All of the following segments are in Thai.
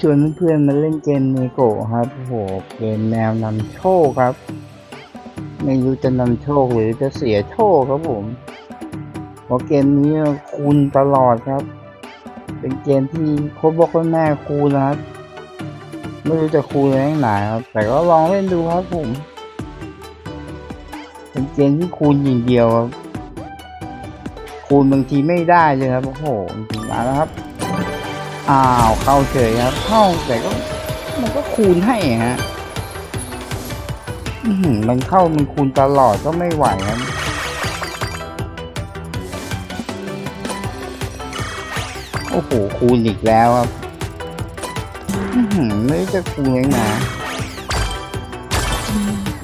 ชวนเพื่อนๆมาเล่นเกมเนโกครับโอ้โหเกมแนวนำโชคครับ ไม่รู้จะนำโชคหรือจะเสียโชคครับผมเพราะเกมนี้คูณตลอดครับ เป็นเกมที่โคตรบอกว่าแม่คูณนะครับไม่รู้จะคูณอะไรไหนครับ แต่ก็ลองเล่นดูครับผม เป็นเกมที่คูณอย่างเดียวครับคูณบางทีไม่ได้เลยครับโอ้โหจริงๆมาแล้วครับ อ้าวเข้าเฉยครับเข้าแต่ก็มันก็คูณให้ฮะมันเข้ามันคูณตลอดก็ไม่ไหวครับโอ้โหคูณอีกแล้วครับไม่จะคูณยังไง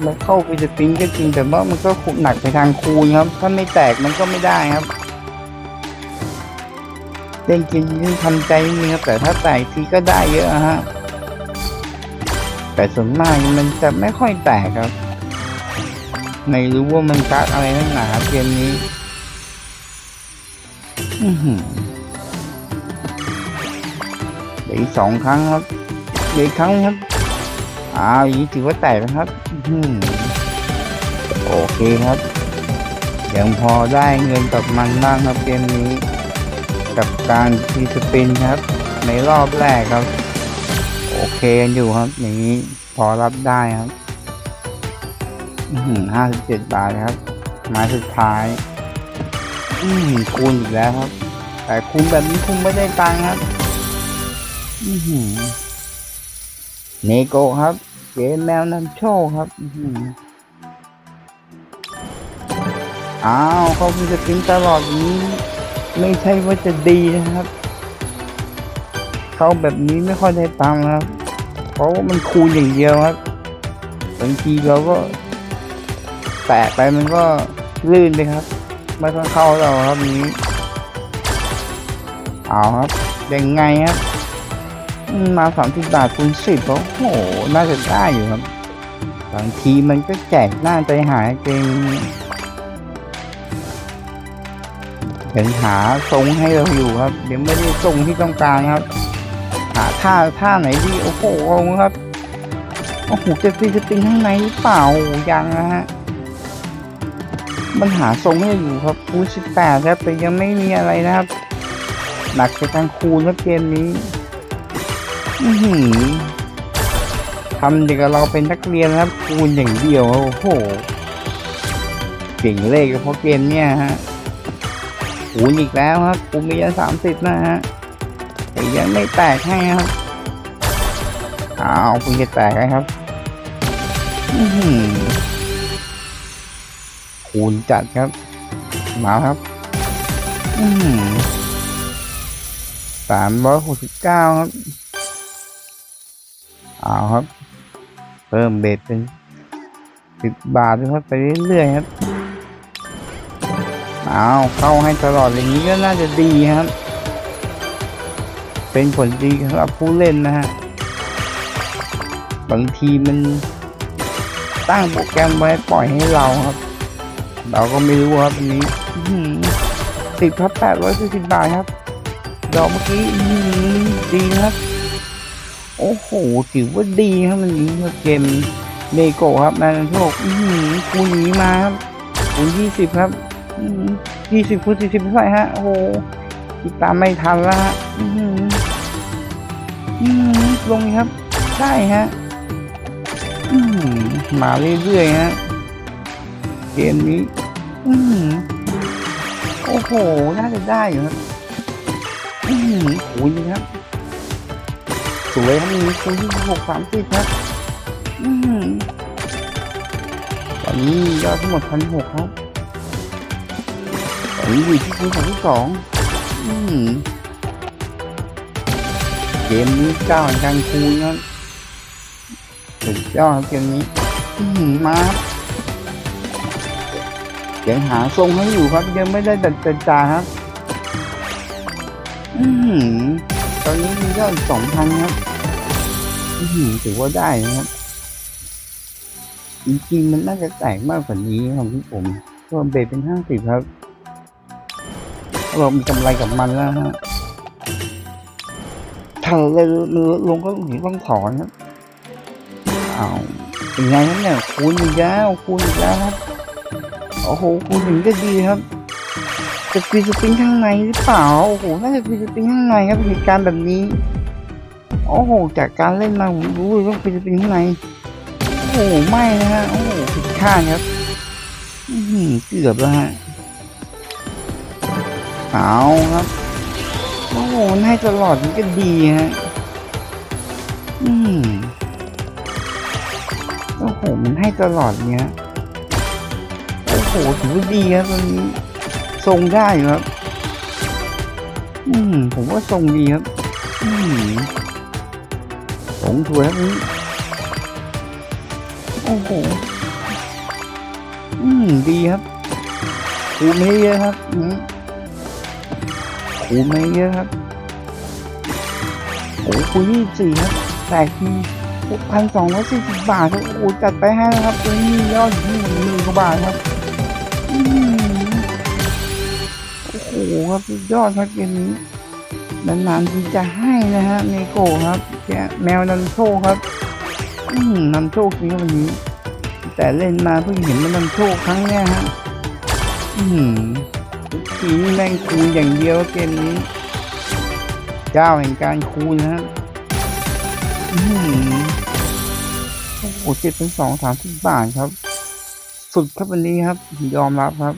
มันเข้าไปจะปิ้งก็จริงแต่ว่ามันก็หนักไปทางคูณครับ ถ้าไม่แตกมันก็ไม่ได้ครับ เล่นเกมนี้ทำใจนิดนึงครับแต่ถ้าแตกทีก็ได้เยอะฮะแต่ส่วนมากมันจะไม่ค่อยแตกครับ ไม่รู้ว่ามันกักอะไรนักหนาเกมนี้อือหือเหลืออีกสองครั้งครับเหลืออีกครั้งครับอ้าวอย่างนี้ถือว่าแตกนะครับโอเคครับยังพอได้เงินกับมันบ้างครับเกมนี้ กับการทีสปินครับ ในรอบแรกครับ โอเคกันอยู่ครับ อย่างนี้พอรับได้ครับห้าสิบเจ็ดบาทครับไม้สุดท้ายอืมคูณอีกแล้วครับ แต่คูณแบบนี้คูณไม่ได้ตังค์ครับอืเนโกครับเกมแมวนำโชคครับอ้าวเขามีสปินตลอดนี้ ไม่ใช่ว่าจะดีนะครับ เขาแบบนี้ไม่ค่อยได้ตังค์นะครับ เพราะว่ามันคูณอย่างเดียวครับบางทีเราก็ แตะไปมันก็ลื่นเลยครับ ไม่ต้องเข้าเราครับนี้ เอาครับยังไงครับมมาสามสิบบาทคูณสิบโอ้โห น่าจะได้อยู่ครับ บางทีมันก็แจกหน้าใจหายเอง เห็นหาทรงให้เราอยู่ครับเดี๋ยวไม่ได้ทรงที่ต้องการครับ หาท่าท่าไหนดีโอ้โหครับโอ้โหจะตีจะติงข้างในหรือเปล่ายังนะฮะมันหาทรงให้อยู่ครับคูสิบแปดครับแต่ยังไม่มีอะไรนะครับ หนักไปทางคูณแล้วเกมนี้อืทำเด็กเราเป็นนักเรียนนะครับคูณอย่างเดียวโอ้โหเก่งเลขก็เพราะเกมเนี้ยฮะ คูณอีกแล้วครับคูณมีสามสิบนะฮะแต่ยังไม่แตกให้ครับอ้าวคุณจะแตกไหมครับคูณจัดครับ มาครับสามร้อยหกสิบเก้าครับเอาครับ เพิ่มเบ็ดเป็นสิบบาทด้วยครับไปเรื่อยๆครับ เอาเข้าให้ตลอดอย่างนี้ก็น่าจะดีครับ เป็นผลดีสำหรับผู้เล่นนะฮะ บางทีมันตั้งโปรแกรมไว้ปล่อยให้เราครับ เราก็ไม่รู้ครับอันนี้สิบครับแปดร้อยสี่สิบบาทครับดอกเมื่อกี้ดีนะครับ โอ้โหถือว่าดีครับมันนี้เกมเมโกะครับนายโชคอื้อหือคูณอย่างนี้มาครับคูณยี่สิบครับ ยี่สิบคูณสี่สิบเท่าไหร่ฮะ โอ้โหติดตามไม่ทันแล้วฮะลงครับใช่ฮะมาเรื่อยๆฮะ เกมนี้โอ้โห น่าจะได้อยู่ครับอื้อหือคูณครับ สวยครับมีคูณที่หกสามสิบครับ อื้อหือตอนนี้ยอดทั้งหมดพันหกครับ นนี้อยู่ที่คูณที่สองเกมนี้เจ้าแห่งคูณครับสุดยอดเกมนี้มาครับยังหาทรงให้อยู่ครับยังไม่ได้ดัดจัดจาครับอืมตอนนี้มียอดสองพันครับอืมถือว่าได้นะครับจริงๆมันน่าจะแตกมากกว่านี้ครับที่ผมรวมเบสเป็นห้าสิบครับ เรามีกำไรกับมันแล้วฮะถ้าเราเล่นมันลงก็หนีต้องถอนครับอ้าเป็นไงครับเนี่ยคูณอีกแล้วคูณอีกแล้วครับโอ้โหคูณถึงก็ดีครับจะฟีสปริงข้างในหรือเปล่าโอ้โหน่าจะฟีสปริงข้างในครับเหตุการณ์แบบนี้โอ้โหจากการเล่นมาผมรู้เลยว่าฟีสปริงข้างในโอ้โหไม่นะฮะโอ้โหผิดคาดครับอือหือเกือบแล้วฮะ เอาครับโอ้โหให้ตลอดมันก็ดีฮะอืมโอ้โหมันให้ตลอดเนี้ยโอ้โหถือว่าดีครับตอนนี้ทรงได้ครับ อืมผมว่าทรงดีครับ อืมทรงสวยครับนี้โอ้โห อืม ดีครับคูณไม่เยอะครับอื มคูณไม่เยอะครับโอ้คูณยี่สี่ครับแต่ทีพันสองร้อยสี่สิบบาทครับโอ้จัดไปให้นะครับตัวนี้ยอดยี่หมื่นกว่าบาทครับอืมโอ้โหครับยอดครับเกมนี้นานๆที่จะให้นะฮะเนโกครับแกแมวนำโชคครับอืมนำโชคจริงครับวันนี้ แต่เล่นมาเพิ่งเห็นมันนำโชคครั้งเนี้ยฮะอืม ทุกทีนี่แม่งคูณอย่างเดียวเกมนี้ เจ้าแห่งการคูณนะฮะอืมโอ้โหเจ็ดเป็นสองสามสิบบาทครับ สุดครับวันนี้ครับ ยอมรับครับ